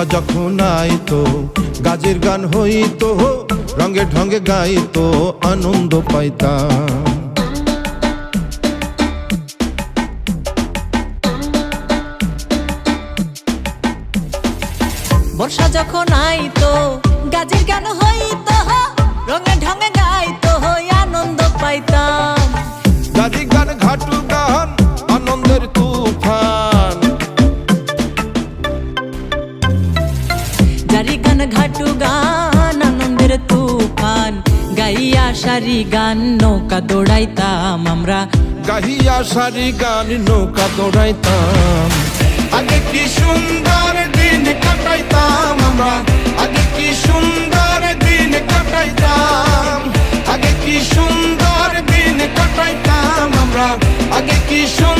বর্ষা যখন আইতো, গাজের গান হইতো, রঙে ঢঙ্গে গাইতো, আনন্দ পাইতাম। বর্ষা যখন আইতো, গাজের গান হইতো, রঙে ঢঙে গাইতো গান আনন্দের তুফান গাইয়া সারি গান নৌকা দৌড়াইতাম আমরা গাহিয়া সারি গান নৌকা দৌড়াইতাম আগে কি সুন্দর দিন কাটাইতাম আমরা আগে কি সুন্দর দিন কাটাইতাম আগে কি সুন্দর দিন কাটাইতাম আমরা আগে কি সুন্দর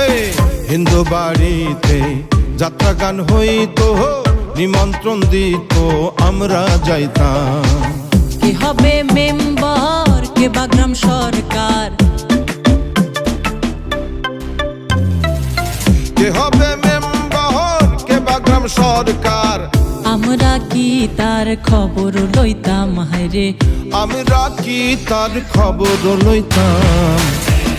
হে হিন্দু বাড়িতে যাত্রা গান হইতো নিমন্ত্রণ দিত আমরা যাইতাম। কে হবে মেম্বার? কে বাগ্রাম সরকার? কে হবে মেম্বার? কে বাগ্রাম সরকার? আমরা কি তার খবর লইতাম? হায়রে আমরা কি তার খবর লইতাম?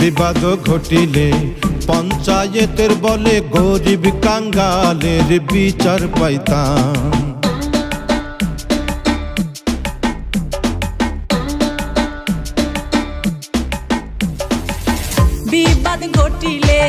বিবাদ ঘটিলে পঞ্চায়েতের বলে গরিব কাঙ্গালের বিচার পাইতাম। বিবাদ ঘটিলে